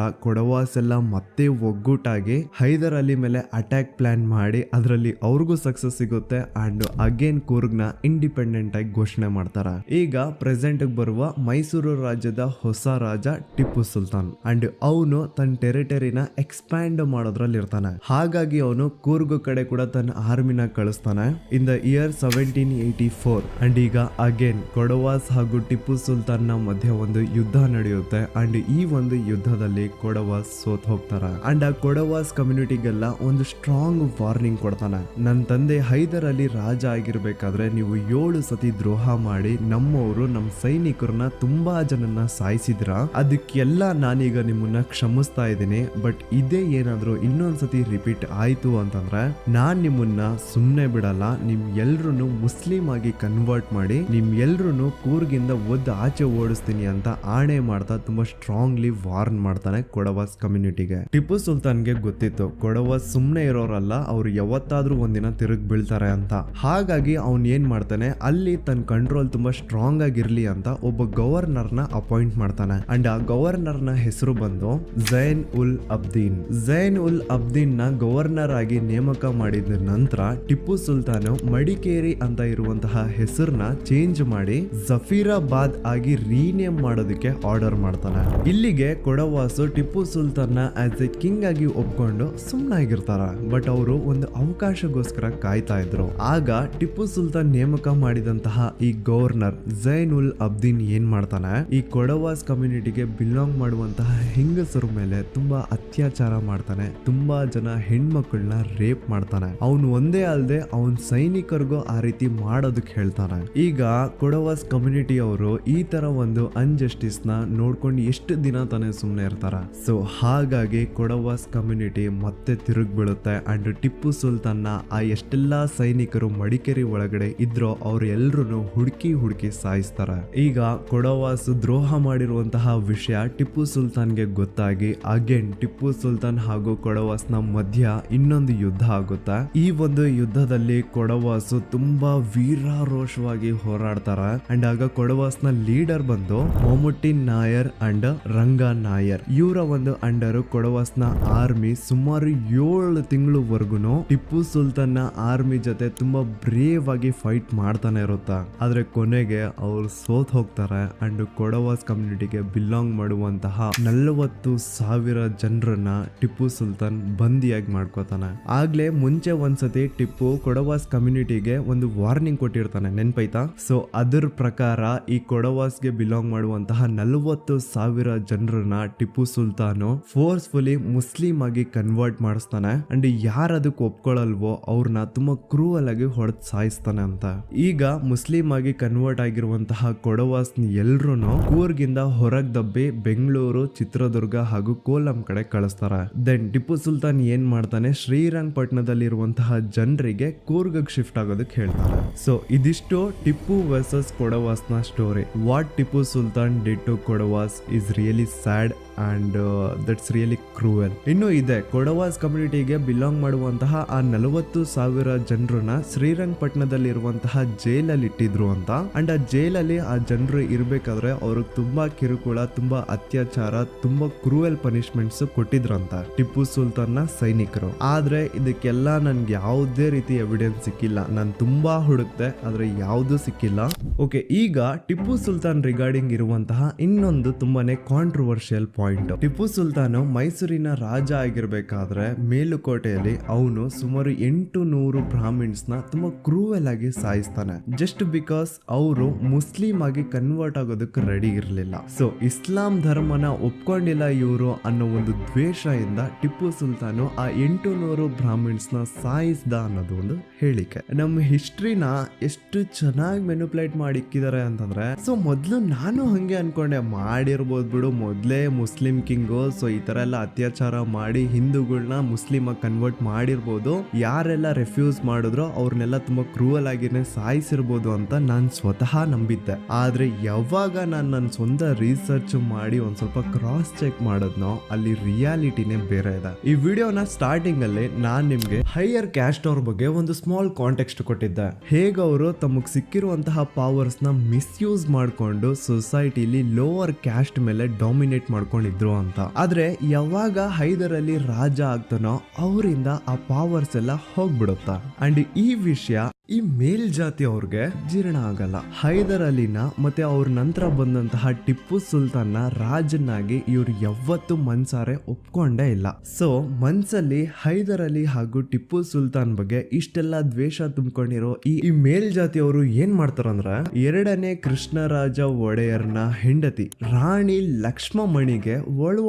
Speaker 1: ಕೊಡವಾಸ್ ಎಲ್ಲ ಮತ್ತೆ ಒಗ್ಗೂಟಾಗಿ ಹೈದರ್ ಅಲಿ ಮೇಲೆ ಅಟ್ಯಾಕ್ ಪ್ಲಾನ್ ಮಾಡಿ ಅದರಲ್ಲಿ ಅವ್ರಿಗೂ ಸಕ್ಸಸ್ ಸಿಗುತ್ತೆ ಅಂಡ್ ಅಗೇನ್ ಕೂರ್ಗ್ನ ಇಂಡಿಪೆಂಡೆಂಟ್ ಆಗಿ ಘೋಷಣೆ ಮಾಡ್ತಾರ. ಈಗ ಪ್ರೆಸೆಂಟ್ ಬರುವ ಮೈಸೂರು ರಾಜ್ಯದ ಹೊಸ ರಾಜ ಟಿಪ್ಪು ಸುಲ್ತಾನ್ ಅಂಡ್ ಅವನು ತನ್ನ ಟೆರಿಟರಿನ ಎಕ್ಸ್ಪ್ಯಾಂಡ್ ಮಾಡೋದ್ರಲ್ಲಿ ಇರ್ತಾನೆ. ಹಾಗಾಗಿ ಅವನು ಕೂರ್ಗ್ ಕಡೆ ಕೂಡ ತನ್ನ ಆರ್ಮಿನ ಕಳಿಸ್ತಾನೆ. In the year seventeen eighty four and ಈಗ ಅಗೇನ್ ಕೊಡವಾಸ್ ಹಾಗೂ ಟಿಪ್ಪು ಸುಲ್ತಾನ್ನ ಮಧ್ಯೆ ಒಂದು ಯುದ್ಧ ನಡೆಯುತ್ತೆ. ಅಂಡ್ ಈ ಒಂದು ಯುದ್ಧದಲ್ಲಿ ಕೊಡವಾಸ್ ಸೋತ್ ಹೋಗ್ತಾರ. ಅಂಡ್ ಆ ಕೊಡವಾಸ್ ಕಮ್ಯುನಿಟಿಗೆಲ್ಲ ಒಂದು ಸ್ಟ್ರಾಂಗ್ ವಾರ್ನಿಂಗ್ ಕೊಡ್ತಾನೆ. ನನ್ನ ತಂದೆ ಹೈದರ್ ಅಲಿ ರಾಜ ಆಗಿರ್ಬೇಕಾದ್ರೆ ನೀವು ಏಳು ಸತಿ ದ್ರೋಹ ಮಾಡಿ ನಮ್ಮವರು ನಮ್ಮ ಸೈನಿಕರನ್ನ ತುಂಬಾ ಜನನ್ನ ಸಾಯಿಸಿದ್ರ? ಅದಕ್ಕೆಲ್ಲ ನಾನೀಗ ನಿಮ್ಮನ್ನ ಕ್ಷಮಿಸ್ತಾ ಇದ್ದೀನಿ. ಬಟ್ ಇದೇ ಏನಾದ್ರು ಇನ್ನೊಂದ್ಸತಿ ರಿಪೀಟ್ ಆಯ್ತು ಅಂತಂದ್ರೆ, ನಾನ್ ನಿಮ್ಮನ್ನ ಸುಮ್ನೆ ಬಿಡಲ್ಲ. ನಿಮ್ ಎಲ್ರು ಮುಸ್ಲಿಂ ಆಗಿ ಕನ್ವರ್ಟ್ ಮಾಡಿ, ನಿಮ್ ಎಲ್ರು ಕೂರ್ಗಿಂದ ಒದ್ದು ಆಚೆ ಓಡಿಸ್ತೀನಿ ಅಂತ ಆಣೆ ಮಾಡ್ತಾ ತುಂಬಾ ಸ್ಟ್ರಾಂಗ್ಲಿ ವಾರ್ನ್ ಮಾಡ್ತಾನೆ ಕೊಡವಾಸ್ ಕಮ್ಯುನಿಟಿಗೆ ಟಿಪ್ಪು ಸುಲ್ತಾನ್ಗೆ ಗೊತ್ತಿತ್ತು, ಕೊಡವಾಸ್ ಸುಮ್ನೆ ಇರೋರಲ್ಲ, ಅವ್ರು ಯಾವತ್ತಾದ್ರೂ ಒಂದಿನ ತಿರುಗಿ ಬೀಳ್ತಾರೆ ಅಂತ. ಹಾಗಾಗಿ ಅವ್ನ್ ಏನ್ ಮಾಡ್ತಾನೆ, ಅಲ್ಲಿ ತನ್ನ ಕಂಟ್ರೋಲ್ ತುಂಬಾ ಸ್ಟ್ರಾಂಗ್ ಆಗಿರ್ಲಿ ಅಂತ ಒಬ್ಬ ಗವರ್ನರ್ನ ಅಪಾಯಿಂಟ್ ಮಾಡ್ತಾನೆ. ಅಂಡ್ ಆ ಗವರ್ನರ್ನ ಹೆಸರು ಬಂದು ಜೈನ್ ಉಲ್ ಅಬ್ದೀನ್. ಜೈನ್ ಉಲ್ ಅಬ್ದೀನ್ನ ಗವರ್ನರ್ ಆಗಿ ನೇಮಕ ಮಾಡಿದ ನಂತರ ಟಿಪ್ಪು ಸುಲ್ತಾನ್ ಮಡಿಕೇರಿ ಅಂತ ಇರುವಂತಹ ಹೆಸರನ್ನ ಚೇಂಜ್ ಮಾಡಿ ಜಫೀರಾಬಾದ್ ಆಗಿ ರೀನೇಮ್ ಮಾಡೋದಕ್ಕೆ ಆರ್ಡರ್ ಮಾಡ್ತಾನೆ. ಇಲ್ಲಿಗೆ Kodavas Tipu Sultan as a king ಆಗಿ ಒಪ್ಕೊಂಡು ಸುಮ್ಮನಾಗಿರ್ತಾರ ಬಟ್ ಅವರು ಒಂದು ಅವಕಾಶಗೋಸ್ಕರ ಕಾಯ್ತಾ ಇದ್ರು. ಆಗ ಟಿಪ್ಪು ಸುಲ್ತಾನ್ ನೇಮಕ ಮಾಡಿದಂತಹ ಈ ಗವರ್ನರ್ ಜೈನ್ ಉಲ್ ಅಬ್ದೀನ್ ಏನ್ ಮಾಡ್ತಾನೆ? ಈ ಕೊಡವಾಸ್ ಕಮ್ಯುನಿಟಿಗೆ ಬಿಲಾಂಗ್ ಮಾಡುವಂತಹ ಹೆಂಗಸರ ಮೇಲೆ ತುಂಬಾ ಅತ್ಯಾಚಾರ ಮಾಡ್ತಾನೆ. ತುಂಬಾ ಜನ ಹೆಣ್ಮಕ್ಳನ್ನ ರೇಪ್ ಮಾಡ್ತಾನೆ. ಅವನು ಒಂದೇ ಅಲ್ಲದೆ ಅವನ್ ಸೈನಿಕರಿಗೂ ಆ ರೀತಿ ಮಾಡೋದಕ್ಕೆ ಹೇಳ್ತಾನೆ. ಈಗ ಕೊಡವಾಸ್ ಕಮ್ಯುನಿಟಿ ಅವರು ಈ ತರ ಒಂದು ಅನ್ಜಸ್ಟಿಸ್ನ ನೋಡ್ಕೊಂಡು ಎಷ್ಟು ದಿನ ತಾನೇ ಸುಮ್ಮನೆ ಇರ್ತಾರ? ಸೊ ಹಾಗಾಗಿ ಕೊಡವಾಸ್ ಕಮ್ಯುನಿಟಿ ಮತ್ತೆ ತಿರುಗಿ ಬೀಳುತ್ತೆ. ಅಂಡ್ ಟಿಪ್ಪು ಸುಲ್ತಾನ್ನ ಆ ಎಷ್ಟೆಲ್ಲ ಸೈನಿಕರು ಮಡಿಕೇರಿ ಒಳಗಡೆ ಇದ್ರೋ ಅವ್ರು ಎಲ್ರು ಹುಡುಕಿ ಹುಡುಕಿ ಸಾಯಿಸ್ತಾರ. ಈಗ ಕೊಡವಾಸ್ ದ್ರೋಹ ಮಾಡಿರುವಂತಹ ವಿಷಯ ಟಿಪ್ಪು ಸುಲ್ತಾನ್ಗೆ ಗೊತ್ತಾಗಿ ಅಗೇನ್ ಟಿಪ್ಪು ಸುಲ್ತಾನ್ ಹಾಗೂ ಕೊಡವಾಸ್ನ ಮಧ್ಯ ಇನ್ನೊಂದು ಯುದ್ಧ ಆಗುತ್ತಾ. ಈ ಒಂದು ಯುದ್ಧದಲ್ಲಿ ಕೊಡವಾಸು ತುಂಬಾ ವೀರಾರೋಷವಾಗಿ ಹೋರಾಡ್ತಾರ. ಅಂಡ್ ಆಗ ಕೊಡವಾಸ್ನ ಲೀಡರ್ ಬಂದು ಮೊಮುಟ್ಟಿನ್ ನಾಯರ್ ಅಂಡ್ ರಂಗ ನಾಯರ್. ಇವರ ಒಂದು ಅಂಡರ್ ಕೊಡವಾಸ್ನ ಆರ್ಮಿ ಸುಮಾರು ಏಳು ತಿಂಗಳವರೆಗೂ ಟಿಪ್ಪು ಸುಲ್ತಾನ್ನ ಆರ್ಮಿ ಜೊತೆ ತುಂಬಾ ಬ್ರೇವ್ ಆಗಿ ಫೈಟ್ ಮಾಡ್ತಾನೆ ಇರುತ್ತಾ? ಆದ್ರೆ ಕೊನೆಗೆ ಅವ್ರು ಸೋತ್ ಹೋಗ್ತಾರೆ ಅಂಡ್ ಕೊಡವಾಸ್ ಕಮ್ಯುನಿಟಿಗೆ ಬಿಲಾಂಗ್ ಮಾಡುವಂತಹ ನಲವತ್ತು ಸಾವಿರ ಜನರನ್ನ ಟಿಪ್ಪು ಸುಲ್ತಾನ್ ಬಂದಿಯಾಗಿ ಮಾಡ್ಕೋತಾನೆ. ಆಗ್ಲೇ ಮುಂಚೆ ಒಂದ್ಸತಿ ಟಿಪ್ಪು ಕೊಡವಾಸ್ ಕಮ್ಯುನಿಟಿಗೆ ಒಂದು ವಾರ್ನಿಂಗ್ ಕೊಟ್ಟಿರ್ತಾನೆ, ನೆನ್ಪೈತಾ? ಸೊ ಅದ್ರ ಪ್ರಕಾರ ಈ ಕೊಡವಾಸ್ಗೆ ಬಿಲಾಂಗ್ ಮಾಡುವಂತಹ ನಲವತ್ತು ಸಾವಿರ ಜನರನ್ನ ಟಿಪ್ಪು ಸುಲ್ತಾನು ಫೋರ್ಸ್ಫುಲಿ ಮುಸ್ಲಿಂ ಆಗಿ ಕನ್ವರ್ಟ್ ಮಾಡಿಸ್ತಾನೆ. ಅಂಡ್ ಯಾರು ಅದಕ್ಕೆ ಒಪ್ಕೊಳ್ಳಲ್ವೋ ಅವ್ರನ್ನ ತುಂಬಾ ಕ್ರೂವಲ್ ಆಗಿ ಹೊಡೆದ್ ಸಾಯಿಸ್ತಾನೆ ಅಂತ. ಈಗ ಮುಸ್ಲಿಂ ಆಗಿ ಕನ್ವರ್ಟ್ ಆಗಿರುವಂತಹ ಕೊಡವಾಸ್ ಎಲ್ರು ಕೂರ್ಗಿಂದ ಹೊರಗ್ ದಬ್ಬಿ ಬೆಂಗಳೂರು, ಚಿತ್ರದುರ್ಗ ಹಾಗೂ ಕೋಲಂ ಕಡೆ ಕಳಿಸ್ತಾರೆ. ದೆನ್ ಟಿಪ್ಪು ಸುಲ್ತಾನ್ ಏನ್ ಮಾಡ್ತಾನೆ? ಶ್ರೀರಂಗಪಟ್ಟಣದಲ್ಲಿರುವಂತಹ ಜನರಿಗೆ ಕೂರ್ಗ್ ಶಿಫ್ಟ್ ಆಗೋದಕ್ಕೆ ಹೇಳ್ತಾರೆ ಸೊ ಇದಿಷ್ಟು Tipu versus ಕೊಡವಾಸ್ನ story what Tipu Sultan did to Kodavas is really sad and that's really cruel ಇನ್ನು ಇದೆ, ಕೊಡವಾಸ್ ಕಮ್ಯುನಿಟಿಗೆ ಬಿಲಾಂಗ್ ಮಾಡುವಂತಹ ಆ ನಲವತ್ತು ಸಾವಿರ ಜನರನ್ನ ಶ್ರೀರಂಗಪಟ್ಟಣದಲ್ಲಿರುವಂತಹ ಜೈಲಲ್ಲಿ ಇಟ್ಟಿದ್ರು ಅಂತ. ಅಂಡ್ ಆ ಜೈಲಲ್ಲಿ ಆ ಜನರು ಇರಬೇಕಾದ್ರೆ ಅವ್ರಿಗೆ ತುಂಬಾ ಕಿರುಕುಳ, ತುಂಬಾ ಅತ್ಯಾಚಾರ, ತುಂಬಾ ಕ್ರೂಯಲ್ ಪನಿಷ್ಮೆಂಟ್ಸ್ ಕೊಟ್ಟಿದ್ರಂತ ಟಿಪ್ಪು ಸುಲ್ತಾನ್ನ ಸೈನಿಕರು. ಆದ್ರೆ ಇದಕ್ಕೆಲ್ಲ ನನ್ಗೆ ಯಾವುದೇ ರೀತಿ ಎವಿಡೆನ್ಸ್ ಸಿಕ್ಕಿಲ್ಲ. ನಾನು ತುಂಬಾ ಹುಡುಕ್ತೆ ಆದ್ರೆ ಯಾವುದು ಸಿಕ್ಕಿಲ್ಲ. ಓಕೆ ಈಗ ಟಿಪ್ಪು ಸುಲ್ತಾನ್ ರಿಗಾರ್ಡಿಂಗ್ ಇರುವಂತಹ ಇನ್ನೊಂದು ತುಂಬಾನೇ ಕಾಂಟ್ರವರ್ಷಿಯಲ್ ಪಾಯಿಂಟ್ ಟಿಪ್ಪು ಸುಲ್ತಾನ್ ಮೈಸೂರಿನ ರಾಜ ಆಗಿರ್ಬೇಕಾದ್ರೆ ಮೇಲುಕೋಟೆಯಲ್ಲಿ ಅವನು ಸುಮಾರು ಎಂಟು ನೂರು ಬ್ರಾಹ್ಮಿಣ್ಸ್ನ ತುಂಬಾ ಕ್ರೂವೆಲ್ ಆಗಿ ಸಾಯಿಸ್ತಾನೆ. ಜಸ್ಟ್ ಬಿಕಾಸ್ ಅವರು ಮುಸ್ಲಿಂ ಆಗಿ ಕನ್ವರ್ಟ್ ಆಗೋದಕ್ಕೆ ರೆಡಿ ಇರಲಿಲ್ಲ. ಸೊ, ಇಸ್ಲಾಂ ಧರ್ಮನ ಒಪ್ಕೊಂಡಿಲ್ಲ ಇವರು ಅನ್ನೋ ಒಂದು ದ್ವೇಷದಿಂದ ಟಿಪ್ಪು ಸುಲ್ತಾನ್ ಆ ಎಂಟು ನೂರು ಬ್ರಾಹ್ಮಿಣ್ಸ್ನ ಸಾಯಿಸ್ದ ಅನ್ನೋದು ಒಂದು ಹೇಳಿಕೆ. ನಮ್ಮ ಹಿಸ್ಟ್ರಿನ ಎಷ್ಟು ಚೆನ್ನಾಗಿ ಮೆನುಪ್ಲೇಟ್ ಮಾಡಿ ಇಕ್ಕಿದ್ದಾರೆ ಅಂತಂದ್ರೆ, ಸೊ ಮೊದ್ಲು ನಾನು ಹಂಗೆ ಅನ್ಕೊಂಡೆ, ಮಾಡಿರ್ಬೋದು ಬಿಡು, ಮೊದ್ಲೇ ಮುಸ್ಲಿಂ ಕಿಂಗು ಸೊ ಈ ತರ ಎಲ್ಲ ಅತ್ಯಾಚಾರ ಮಾಡಿ ಹಿಂದೂಗಳನ್ನ ಮುಸ್ಲಿಮ್ ಕನ್ವರ್ಟ್ ಮಾಡಿರ್ಬೋದು. ಯಾರೆಲ್ಲ ರೆಫ್ಯೂಸ್ ಮಾಡಿದ್ರು ಅವ್ರನ್ನೆಲ್ಲ ತುಂಬಾ ಕ್ರೂವಲ್ ಆಗಿನೇ ಸಾಯಿಸಿರ್ಬೋದು ಅಂತ ನಾನು ಸ್ವತಃ ನಂಬಿದ್ದೆ. ಆದ್ರೆ ಯಾವಾಗ ನಾನು ನನ್ನ ಸ್ವಂತ ರಿಸರ್ಚ್ ಮಾಡಿ ಒಂದ್ ಸ್ವಲ್ಪ ಕ್ರಾಸ್ ಚೆಕ್ ಮಾಡೋದ್ನೋ, ಅಲ್ಲಿ ರಿಯಾಲಿಟಿನೇ ಬೇರೆ ಇದೆ. ಈ ವಿಡಿಯೋನ ಸ್ಟಾರ್ಟಿಂಗ್ ಅಲ್ಲಿ ನಾನ್ ನಿಮ್ಗೆ ಹೈಯರ್ ಕ್ಯಾಸ್ಟ್ ಅವ್ರ ಬಗ್ಗೆ ಒಂದು ಸ್ಮಾಲ್ ಕಾಂಟೆಕ್ಸ್ಟ್ ಕೊಟ್ಟಿದ್ದೆ. ಹೇಗೆ ಅವರು ತಮಗ್ ಸಿಕ್ಕಿರುವಂತಹ ಪವರ್ಸ್ನ ಮಿಸ್ಯೂಸ್ ಮಾಡ್ಕೊಂಡು ಸೊಸೈಟಿಲಿ ಲೋವರ್ ಕ್ಯಾಸ್ಟ್ ಮೇಲೆ ಡಾಮಿನೇಟ್ ಮಾಡ್ಕೊಂಡಿದ್ರು ಅಂತ. ಆದ್ರೆ ಯಾವಾಗ ಹೈದರಲ್ಲಿ ರಾಜ ಆಗ್ತಾನೋ ಅವರಿಂದ ಆ ಪವರ್ಸ್ ಎಲ್ಲ ಹೋಗ್ಬಿಡುತ್ತ. ಅಂಡ್ ಈ ವಿಷಯ ಈ ಮೇಲ್ಜಾತಿ ಅವ್ರಿಗೆ ಜೀರ್ಣ ಆಗಲ್ಲ. ಹೈದರ್ ಅಲಿನ ಮತ್ತೆ ಅವ್ರ ನಂತರ ಬಂದಂತಹ ಟಿಪ್ಪು ಸುಲ್ತಾನ್ನ ರಾಜನಾಗಿ ಇವ್ರು ಯಾವತ್ತು ಮನ್ಸಾರೆ ಒಪ್ಕೊಂಡೇ ಇಲ್ಲ. ಸೊ ಮನ್ಸಲ್ಲಿ ಹೈದರ್ ಅಲಿ ಹಾಗೂ ಟಿಪ್ಪು ಸುಲ್ತಾನ್ ಬಗ್ಗೆ ಇಷ್ಟೆಲ್ಲ ದ್ವೇಷ ತುಂಬಿಕೊಂಡಿರೋ ಈ ಈ ಮೇಲ್ಜಾತಿಯವರು ಏನ್ ಮಾಡ್ತಾರಂದ್ರ, ಎರಡನೇ ಕೃಷ್ಣರಾಜ ಒಡೆಯರ್ನ ಹೆಂಡತಿ ರಾಣಿ ಲಕ್ಷ್ಮಮಣಿಗೆ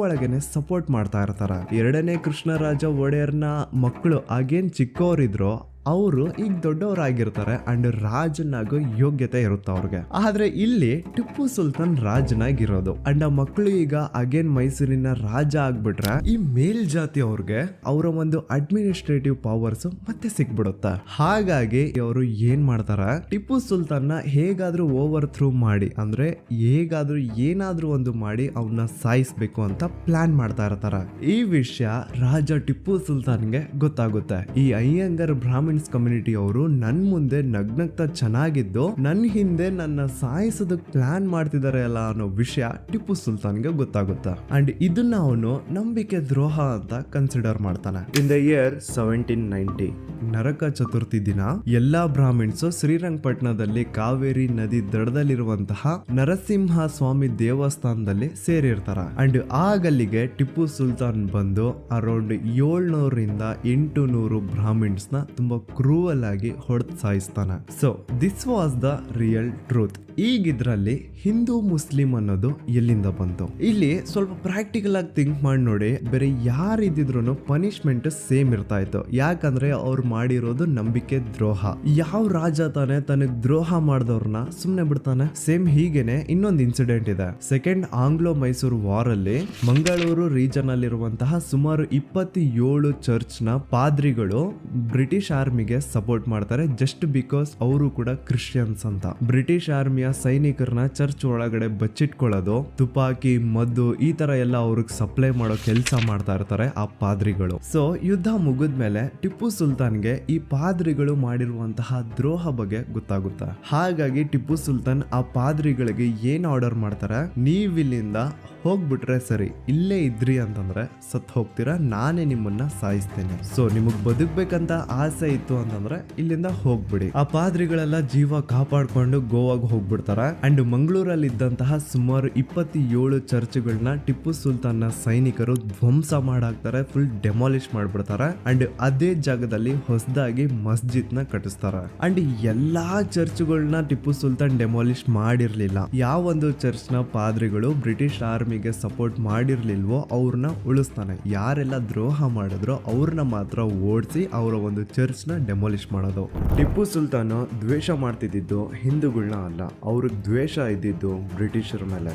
Speaker 1: ಒಳಗೆನೆ ಸಪೋರ್ಟ್ ಮಾಡ್ತಾ ಇರ್ತಾರ. ಎರಡನೇ ಕೃಷ್ಣರಾಜ ಒಡೆಯರ್ನ ಮಕ್ಕಳು ಆಗೇನ್ ಚಿಕ್ಕವರಿದ್ರು ಅವರು ಈಗ ದೊಡ್ಡವರಾಗಿರ್ತಾರೆ ಅಂಡ್ ರಾಜನಾಗೋ ಯೋಗ್ಯತೆ ಇರುತ್ತೆ ಅವ್ರಿಗೆ. ಆದ್ರೆ ಇಲ್ಲಿ ಟಿಪ್ಪು ಸುಲ್ತಾನ್ ರಾಜನಾಗಿರೋದು. ಅಂಡ್ ಆ ಮಕ್ಕಳು ಈಗ ಅಗೇನ್ ಮೈಸೂರಿನ ರಾಜ ಆಗ್ಬಿಟ್ರೆ ಈ ಮೇಲ್ಜಾತಿ ಅವ್ರಿಗೆ ಅವರ ಒಂದು ಅಡ್ಮಿನಿಸ್ಟ್ರೇಟಿವ್ ಪವರ್ಸ್ ಮತ್ತೆ ಸಿಕ್ಬಿಡುತ್ತೆ. ಹಾಗಾಗಿ ಅವರು ಏನ್ ಮಾಡ್ತಾರ? ಟಿಪ್ಪು ಸುಲ್ತಾನ್ನ ಹೇಗಾದ್ರೂ ಓವರ್ ಥ್ರೂ ಮಾಡಿ, ಅಂದ್ರೆ ಹೇಗಾದ್ರೂ ಏನಾದ್ರೂ ಒಂದು ಮಾಡಿ ಅವನ್ನ ಸಾಯಿಸ್ಬೇಕು ಅಂತ ಪ್ಲಾನ್ ಮಾಡ್ತಾ ಇರ್ತಾರ. ಈ ವಿಷಯ ರಾಜ ಟಿಪ್ಪು ಸುಲ್ತಾನ್ಗೆ ಗೊತ್ತಾಗುತ್ತೆ. ಈ ಅಯ್ಯಂಗರ್ ಬ್ರಾಹ್ಮಣ್ಸ್ ಕಮ್ಯುನಿಟಿ ಅವರು ನನ್ ಮುಂದೆ ನಗ್ನಗ್ತಾ ಚೆನ್ನಾಗಿದ್ದು ನನ್ನ ಹಿಂದೆ ನನ್ನ ಸಾಯಿಸೋದಕ್ಕೆ ಪ್ಲಾನ್ ಮಾಡ್ತಿದ್ದಾರೆ ಅಲ್ಲ ಅನ್ನೋ ವಿಷಯ ಟಿಪ್ಪು ಸುಲ್ತಾನ್ಗೆ ಗೊತ್ತಾಗುತ್ತ? ಅಂಡ್ ಇದನ್ನ ಅವನು ನಂಬಿಕೆ ದ್ರೋಹ ಅಂತ ಕನ್ಸಿಡರ್ ಮಾಡ್ತಾನೆ. In the year seventeen ninety Naraka Chaturthi ದಿನ, ಎಲ್ಲಾ ಬ್ರಾಹ್ಮಿಣ್ಸು ಶ್ರೀರಂಗಪಟ್ಟಣದಲ್ಲಿ ಕಾವೇರಿ ನದಿ ದಡದಲ್ಲಿರುವಂತಹ ನರಸಿಂಹ ಸ್ವಾಮಿ ದೇವಸ್ಥಾನದಲ್ಲಿ ಸೇರಿರ್ತಾರ. ಅಂಡ್ ಆ ಗಲ್ಲಿಗೆ ಟಿಪ್ಪು ಸುಲ್ತಾನ್ ಬಂದು ಅರೌಂಡ್ ಏಳ್ನೂರಿಂದ ಎಂಟು ನೂರು ಬ್ರಾಹ್ಮಿಣ್ಸ್ನ ತುಂಬಾ ಕ್ರೂವಲ್ ಆಗಿ ಹೊಡೆದ್ ಸಾಯಿಸ್ತಾನೆ. So this was the real truth ಈಗ ಇದ್ರಲ್ಲಿ ಹಿಂದೂ ಮುಸ್ಲಿಂ ಅನ್ನೋದು ಎಲ್ಲಿಂದ ಬಂತು? ಇಲ್ಲಿ ಸ್ವಲ್ಪ ಪ್ರಾಕ್ಟಿಕಲ್ ಆಗಿ ಥಿಂಕ್ ಮಾಡಿ ನೋಡಿ, ಬೇರೆ ಯಾರಿದ್ರು ಪನಿಷ್ಮೆಂಟ್ ಸೇಮ್ ಇರ್ತಾ ಇತ್ತು. ಯಾಕಂದ್ರೆ ಅವ್ರು ಮಾಡಿರೋದು ನಂಬಿಕೆ ದ್ರೋಹ. ಯಾವ ರಾಜ ತಾನೆ ತನಗೆ ದ್ರೋಹ ಮಾಡಿದವ್ರನ್ನ ಸುಮ್ನೆ ಬಿಡ್ತಾನೆ? ಸೇಮ್ ಹೀಗೇನೆ ಇನ್ನೊಂದು ಇನ್ಸಿಡೆಂಟ್ ಇದೆ. ಸೆಕೆಂಡ್ ಆಂಗ್ಲೋ ಮೈಸೂರು ವಾರ್ ಅಲ್ಲಿ ಮಂಗಳೂರು ರೀಜನ್ ಅಲ್ಲಿರುವಂತಹ ಸುಮಾರು ಇಪ್ಪತ್ತೇಳು ಚರ್ಚ್ನ ಪಾದ್ರಿಗಳು ಬ್ರಿಟಿಷ್ ಆರ್ಮಿಗೆ ಸಪೋರ್ಟ್ ಮಾಡ್ತಾರೆ ಜಸ್ಟ್ ಬಿಕಾಸ್ ಅವರು ಕೂಡ ಕ್ರಿಶ್ಚಿಯನ್ಸ್ ಅಂತ. ಬ್ರಿಟಿಷ್ ಆರ್ಮಿಯ ಸೈನಿಕರನ್ನ ಚರ್ಚ್ ಒಳಗಡೆ ಬಚ್ಚಿಟ್ಕೊಳ್ಳೋದು, ತುಪಾಕಿ, ಮದ್ದು ಈ ತರ ಎಲ್ಲ ಅವ್ರಿಗೆ ಸಪ್ಲೈ ಮಾಡೋ ಕೆಲಸ ಮಾಡ್ತಾ ಇರ್ತಾರೆ ಆ ಪಾದ್ರಿಗಳು. ಸೊ ಯುದ್ಧ ಮುಗಿದ್ಮೇಲೆ ಟಿಪ್ಪು ಸುಲ್ತಾನ್ಗೆ ಈ ಪಾದ್ರಿಗಳು ಮಾಡಿರುವಂತಹ ದ್ರೋಹ ಬಗ್ಗೆ ಗೊತ್ತಾಗುತ್ತೆ? ಹಾಗಾಗಿ ಟಿಪ್ಪು ಸುಲ್ತಾನ್ ಆ ಪಾದ್ರಿಗಳಿಗೆ ಏನ್ ಆರ್ಡರ್ ಮಾಡ್ತಾರೆ? ನೀವಿಲ್ಲಿಂದ ಹೋಗ್ಬಿಟ್ರೆ ಸರಿ, ಇಲ್ಲೇ ಇದ್ರಿ ಅಂತಂದ್ರೆ ಸತ್ ಹೋಗ್ತೀರಾ, ನಾನೇ ನಿಮ್ಮನ್ನ ಸಾಯಿಸ್ತೇನೆ. ಸೊ ನಿಮಗ್ ಬದುಕ್ಬೇಕಂತ ಆಸೆ ಇತ್ತು ಅಂತಂದ್ರೆ ಇಲ್ಲಿಂದ ಹೋಗ್ಬಿಡಿ. ಆ ಪಾದ್ರಿಗಳೆಲ್ಲ ಜೀವ ಕಾಪಾಡ್ಕೊಂಡು ಗೋವಾಗ ಹೋಗ್ಬಿಡ್ತಾರ. ಅಂಡ್ ಮಂಗಳೂರಲ್ಲಿ ಇದ್ದಂತಹ ಸುಮಾರು ಇಪ್ಪತ್ತೇಳು ಚರ್ಚ್ಗಳನ್ನ ಟಿಪ್ಪು ಸುಲ್ತಾನ್ನ ಸೈನಿಕರು ಧ್ವಂಸ ಮಾಡಾಕ್ತಾರೆ ಫುಲ್ ಡೆಮಾಲಿಷ್ ಮಾಡ್ಬಿಡ್ತಾರ. ಅಂಡ್ ಅದೇ ಜಾಗದಲ್ಲಿ ಹೊಸದಾಗಿ ಮಸ್ಜಿದ್ನ ಕಟ್ಟಿಸ್ತಾರ. ಅಂಡ್ ಎಲ್ಲಾ ಚರ್ಚ್ಗಳನ್ನ ಟಿಪ್ಪು ಸುಲ್ತಾನ್ ಡೆಮಾಲಿಷ್ ಮಾಡಿರ್ಲಿಲ್ಲ. ಯಾವೊಂದು ಚರ್ಚ್ನ ಪಾದ್ರಿಗಳು ಬ್ರಿಟಿಷ್ ಆರ್ಮಿಗೆ ಸಪೋರ್ಟ್ ಮಾಡಿರಲಿಲ್ವೋ ಅವ್ರನ್ನ ಉಳಿಸ್ತಾನೆ. ಯಾರೆಲ್ಲ ದ್ರೋಹ ಮಾಡಿದ್ರೋ ಅವ್ರನ್ನ ಮಾತ್ರ ಓಡಿಸಿ ಅವರ ಒಂದು ಚರ್ಚ್ನ ಡೆಮಾಲಿಷ್ ಮಾಡೋದು. ಟಿಪ್ಪು ಸುಲ್ತಾನ ದ್ವೇಷ ಮಾಡ್ತಿದ್ದು ಹಿಂದೂಗಳನ್ನ ಅಲ್ಲ, ಅವ್ರಿಗೆ ದ್ವೇಷ ಇದ್ದಿದ್ದು ಬ್ರಿಟಿಷರ ಮೇಲೆ.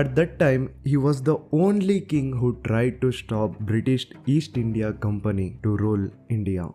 Speaker 1: At that time he was the only king who try to stop British East India company to rule India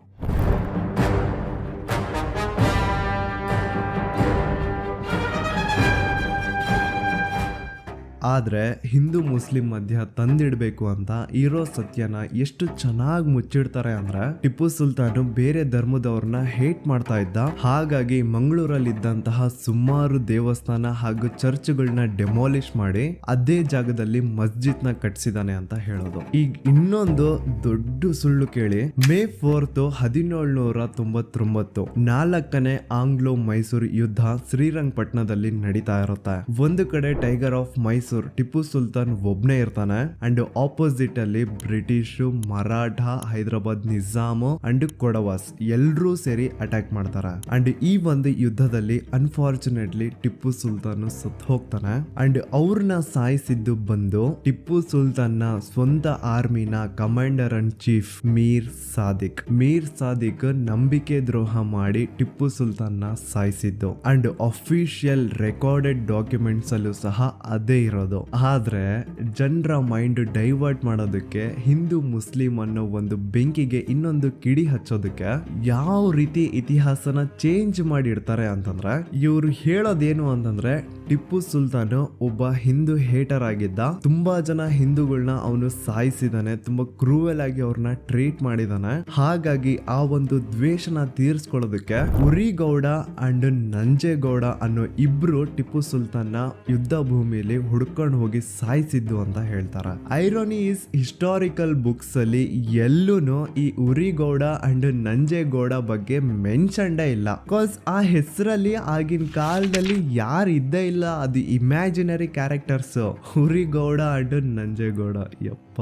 Speaker 1: ಆದ್ರೆ ಹಿಂದೂ ಮುಸ್ಲಿಂ ಮಧ್ಯ ತಂದಿಡಬೇಕು ಅಂತ ಇರೋ ಸತ್ಯನ ಎಷ್ಟು ಚೆನ್ನಾಗಿ ಮುಚ್ಚಿಡ್ತಾರೆ ಅಂದ್ರೆ ಟಿಪ್ಪು ಸುಲ್ತಾನು ಬೇರೆ ಧರ್ಮದವ್ರನ್ನ ಹೇಟ್ ಮಾಡ್ತಾ ಇದ್ದ. ಹಾಗಾಗಿ ಮಂಗಳೂರಲ್ಲಿದ್ದಂತಹ ಸುಮಾರು ದೇವಸ್ಥಾನ ಹಾಗೂ ಚರ್ಚ್ಗಳನ್ನ ಡೆಮಾಲಿಷ್ ಮಾಡಿ ಅದೇ ಜಾಗದಲ್ಲಿ ಮಸ್ಜಿದ್ನ ಕಟ್ಸಿದಾನೆ ಅಂತ ಹೇಳೋದು. ಈಗ ಇನ್ನೊಂದು ದೊಡ್ಡ ಸುಳ್ಳು ಕೇಳಿ, ಮೇ ಫೋರ್ತ್ ಹದಿನೇಳುನೂರ ತೊಂಬತ್ತೊಂಬತ್ತು, ನಾಲ್ಕನೇ ಆಂಗ್ಲೋ ಮೈಸೂರು ಯುದ್ಧ ಶ್ರೀರಂಗಪಟ್ಟಣದಲ್ಲಿ ನಡೀತಾ ಇರುತ್ತೆ. ಒಂದು ಕಡೆ ಟೈಗರ್ ಆಫ್ ಮೈಸೂರ್ ಟಿಪ್ಪು ಸುಲ್ತಾನ್ ಒಬ್ನೇ ಇರ್ತಾನೆ. ಅಂಡ್ ಆಪೋಸಿಟ್ ಅಲ್ಲಿ ಬ್ರಿಟಿಷ್, ಮರಾಠ, ಹೈದರಾಬಾದ್ ನಿಜಾಮ್ ಅಂಡ್ ಕೊಡವಾಸ್ ಎಲ್ರೂ ಸೇರಿ ಅಟ್ಯಾಕ್ ಮಾಡ್ತಾರೆ. ಅಂಡ್ ಈ ಒಂದು ಯುದ್ಧದಲ್ಲಿ ಅನ್ಫಾರ್ಚುನೇಟ್ಲಿ ಟಿಪ್ಪು ಸುಲ್ತಾನ್ ಸತ್ ಹೋಗ್ತಾನೆ. ಅಂಡ್ ಅವ್ರನ್ನ ಸಾಯಿಸಿದ್ದು ಬಂದು ಟಿಪ್ಪು ಸುಲ್ತಾನ್ನ ಸ್ವಂತ ಆರ್ಮಿನ commander and chief Mir Sadiq. Mir Sadiq ನಂಬಿಕೆ ದ್ರೋಹ ಮಾಡಿ ಟಿಪ್ಪು ಸುಲ್ತಾನ್ನ ಸಾಯಿಸಿದ್ದು. ಅಂಡ್ ಅಫಿಷಿಯಲ್ ರೆಕಾರ್ಡೆಡ್ ಡಾಕ್ಯುಮೆಂಟ್ಸ್ ಅಲ್ಲೂ ಸಹ ಅದೇ ಇರೋದು. ಆದ್ರೆ ಜನರ ಮೈಂಡ್ ಡೈವರ್ಟ್ ಮಾಡೋದಕ್ಕೆ ಹಿಂದೂ ಮುಸ್ಲಿಂ ಅನ್ನೋ ಒಂದು ಬೆಂಕಿಗೆ ಇನ್ನೊಂದು ಕಿಡಿ ಹಚ್ಚೋದಕ್ಕೆ ಯಾವ ರೀತಿ ಇತಿಹಾಸನ ಚೇಂಜ್ ಮಾಡಿರ್ತಾರೆ ಅಂತಂದ್ರೆ, ಇವರು ಹೇಳೋದೇನು ಅಂತಂದ್ರೆ, ಟಿಪ್ಪು ಸುಲ್ತಾನ್ ಒಬ್ಬ ಹಿಂದೂ ಹೇಟರ್ ಆಗಿದ್ದ. ತುಂಬಾ ಜನ ಹಿಂದೂಗಳನ್ನ ಅವನು ಸಾಯಿಸಿದಾನೆ, ತುಂಬಾ ಕ್ರೂವಲ್ ಆಗಿ ಅವ್ರನ್ನ ಟ್ರೀಟ್ ಮಾಡಿದಾನೆ. ಹಾಗಾಗಿ ಆ ಒಂದು ದ್ವೇಷನ ತೀರ್ಸ್ಕೊಳ್ಳೋದಕ್ಕೆ ಉರಿಗೌಡ ಅಂಡ್ ನಂಜೇಗೌಡ ಅನ್ನೋ ಇಬ್ರು ಟಿಪ್ಪು ಸುಲ್ತಾನ್ನ ಯುದ್ಧ ಭೂಮಿಯಲ್ಲಿ ಹುಡ್ಕೊಂಡು ಹೋಗಿ ಸಾಯಿಸಿದ್ದು ಅಂತ ಹೇಳ್ತಾರೆ. ಐರೋನಿ ಇಸ್ ಹಿಸ್ಟಾರಿಕಲ್ ಬುಕ್ಸ್ ಅಲ್ಲಿ ಎಲ್ಲೂ ಈ ಉರಿಗೌಡ ಅಂಡ್ ನಂಜೇಗೌಡ ಬಗ್ಗೆ ಮೆನ್ಷನ್ಡೇ ಇಲ್ಲ. ಬಿಕಾಸ್ ಆ ಹೆಸರಲ್ಲಿ ಆಗಿನ ಕಾಲದಲ್ಲಿ ಯಾರು ಇದ್ದೇ ಇಲ್ಲ ಅದು imaginary characters Urigowda and Nanjegowda. ಯಪ್ಪ.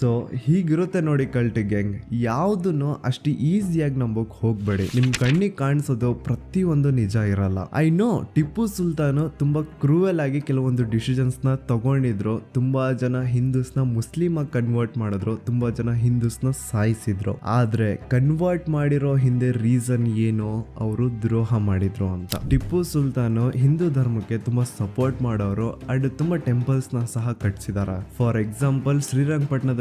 Speaker 1: ಸೊ ಹೀಗಿರುತ್ತೆ ನೋಡಿ ಕಲ್ಟ್ ಗ್ಯಾಂಗ್ ಯಾವುದನ್ನು ಅಷ್ಟು ಈಸಿಯಾಗಿ ನಂಬೋಕ್ ಹೋಗ್ಬೇಡಿ. ನಿಮ್ ಕಣ್ಣಿಗೆ ಕಾಣಿಸೋದು ಪ್ರತಿಯೊಂದು ನಿಜ ಇರಲ್ಲ. ಐ ನೋ ಟಿಪ್ಪು ಸುಲ್ತಾನು ತುಂಬಾ ಕ್ರೂವಲ್ ಆಗಿ ಕೆಲವೊಂದು ಡಿಸಿಷನ್ಸ್ನ ತಗೊಂಡಿದ್ರು. ತುಂಬಾ ಜನ ಹಿಂದೂಸ್ನ ಮುಸ್ಲಿಮ್ ಆಗಿ ಕನ್ವರ್ಟ್ ಮಾಡಿದ್ರು. ತುಂಬಾ ಜನ ಹಿಂದೂಸ್ನ ಸಾಯಿಸಿದ್ರು. ಆದ್ರೆ ಕನ್ವರ್ಟ್ ಮಾಡಿರೋ ಹಿಂದೆ ರೀಸನ್ ಏನು? ಅವರು ದ್ರೋಹ ಮಾಡಿದ್ರು ಅಂತ. ಟಿಪ್ಪು ಸುಲ್ತಾನು ಹಿಂದೂ ಧರ್ಮಕ್ಕೆ ತುಂಬಾ ಸಪೋರ್ಟ್ ಮಾಡೋರು. ಅಂಡ್ ತುಂಬಾ ಟೆಂಪಲ್ಸ್ನ ಸಹ ಕಟ್ಸಿದಾರ. ಫಾರ್ ಎಕ್ಸಾಂಪಲ್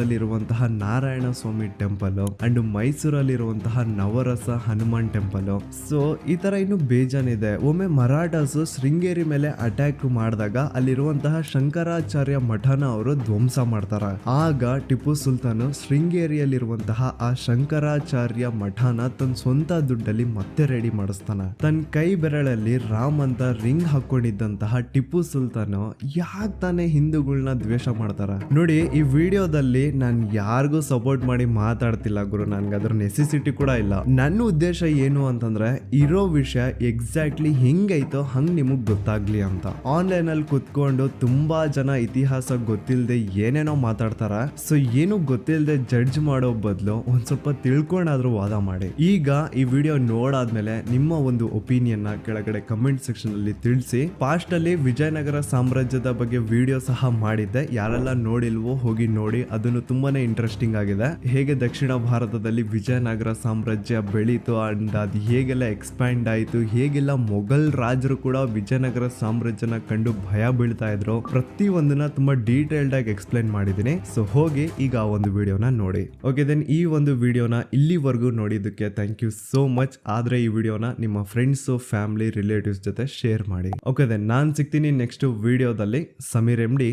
Speaker 1: ಶ್ರೀರಂಗಪಟ್ಟಣದಲ್ಲಿರುವಂತಹ ನಾರಾಯಣ ಸ್ವಾಮಿ ಟೆಂಪಲ್ ಅಂಡ್ ಮೈಸೂರಲ್ಲಿರುವಂತಹ ನವರಸ ಹನುಮಾನ್ ಟೆಂಪಲ್. ಸೊ ಈ ತರ ಇನ್ನು ಬೇಜಾನಿದೆ ಒಮ್ಮೆ ಮರಾಠಸ್ ಶೃಂಗೇರಿ ಮೇಲೆ ಅಟ್ಯಾಕ್ ಮಾಡಿದಾಗ ಅಲ್ಲಿರುವಂತಹ ಶಂಕರಾಚಾರ್ಯ ಮಠನ ಅವರು ಧ್ವಂಸ ಮಾಡ್ತಾರ. ಆಗ ಟಿಪ್ಪು ಸುಲ್ತಾನ್ ಶೃಂಗೇರಿಯಲ್ಲಿರುವಂತಹ ಆ ಶಂಕರಾಚಾರ್ಯ ಮಠನ ತನ್ನ ಸ್ವಂತ ದುಡ್ಡಲ್ಲಿ ಮತ್ತೆ ರೆಡಿ ಮಾಡಿಸ್ತಾನ. ತನ್ನ ಕೈ ಬೆರಳಲ್ಲಿ ರಾಮ್ ಅಂತ ರಿಂಗ್ ಹಾಕೊಂಡಿದ್ದಂತಹ ಟಿಪ್ಪು ಸುಲ್ತಾನ್ ಯಾಕೆ ತಾನೇ ಹಿಂದೂಗಳನ್ನ ದ್ವೇಷ ಮಾಡ್ತಾರ? ನೋಡಿ, ಈ ವಿಡಿಯೋದಲ್ಲಿ ನಾನು ಯಾರಿಗೂ ಸಪೋರ್ಟ್ ಮಾಡಿ ಮಾತಾಡ್ತಿಲ್ಲ ಗುರು. ನನ್ಗೆ ಅದ್ರ ನೆಸೆಸಿಟಿ ಕೂಡ ಇಲ್ಲ. ನನ್ನ ಉದ್ದೇಶ ಏನು ಅಂತಂದ್ರೆ, ಇರೋ ವಿಷಯ ಎಕ್ಸಾಕ್ಟ್ಲಿ ಹೆಂಗೈತೋ ಹಂಗ್ ನಿಮಗ್ ಗೊತ್ತಾಗ್ಲಿ ಅಂತ. ಆನ್ಲೈನ್ ಅಲ್ಲಿ ಕುತ್ಕೊಂಡು ತುಂಬಾ ಜನ ಇತಿಹಾಸ ಗೊತ್ತಿಲ್ಲದೆ ಏನೇನೋ ಮಾತಾಡ್ತಾರ. ಸೊ ಏನು ಗೊತ್ತಿಲ್ಲದೆ ಜಡ್ಜ್ ಮಾಡೋ ಬದಲು ಒಂದ್ ಸ್ವಲ್ಪ ತಿಳ್ಕೊಂಡಾದ್ರೂ ವಾದ ಮಾಡಿ. ಈಗ ಈ ವಿಡಿಯೋ ನೋಡಾದ್ಮೇಲೆ ನಿಮ್ಮ ಒಂದು ಒಪಿನಿಯನ್ ಕೆಳಗಡೆ ಕಮೆಂಟ್ ಸೆಕ್ಷನ್ ಅಲ್ಲಿ ತಿಳಿಸಿ. ಪಾಸ್ಟ್ ಅಲ್ಲಿ ವಿಜಯನಗರ ಸಾಮ್ರಾಜ್ಯದ ಬಗ್ಗೆ ವಿಡಿಯೋ ಸಹ ಮಾಡಿದ್ದೆ. ಯಾರೆಲ್ಲ ನೋಡಿಲ್ವೋ ಹೋಗಿ ನೋಡಿ, ಅದನ್ನು ತುಂಬಾನೇ ಇಂಟ್ರೆಸ್ಟಿಂಗ್ ಆಗಿದೆ. ಹೇಗೆ ದಕ್ಷಿಣ ಭಾರತದಲ್ಲಿ ವಿಜಯನಗರ ಸಾಮ್ರಾಜ್ಯ ಬೆಳೀತು ಅಂಡ್ ಅದು ಹೇಗೆಲ್ಲ ಎಕ್ಸ್ಪ್ಯಾಂಡ್ ಆಯಿತು, ಹೇಗೆಲ್ಲ ಮೊಘಲ್ ರಾಜರು ಕೂಡ ವಿಜಯನಗರ ಸಾಮ್ರಾಜ್ಯನ ಕಂಡು ಭಯ ಬೀಳ್ತಾ ಇದ್ರು, ಪ್ರತಿ ಒಂದನ್ನ ತುಂಬಾ ಡೀಟೇಲ್ಡ್ ಆಗಿ ಎಕ್ಸ್ಪ್ಲೈನ್ ಮಾಡಿದ್ದೀನಿ. ಸೊ ಹೋಗಿ ಈಗ ಆ ಒಂದು ವಿಡಿಯೋನ ನೋಡಿ. ಓಕೆ ದೆನ್ ಈ ಒಂದು ವಿಡಿಯೋನ ಇಲ್ಲಿವರೆಗೂ ನೋಡಿದ್ದಕ್ಕೆ ಥ್ಯಾಂಕ್ ಯು ಸೋ ಮಚ್ ಆದ್ರೆ ಈ ವಿಡಿಯೋನ ನಿಮ್ಮ ಫ್ರೆಂಡ್ಸ್ ಫ್ಯಾಮಿಲಿ ರಿಲೇಟಿವ್ಸ್ ಜೊತೆ ಶೇರ್ ಮಾಡಿ. ಓಕೆ ದೆನ್ ನಾನು ಸಿಗ್ತೀನಿ ನೆಕ್ಸ್ಟ್ ವಿಡಿಯೋದಲ್ಲಿ Sameer M D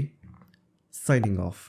Speaker 1: signing off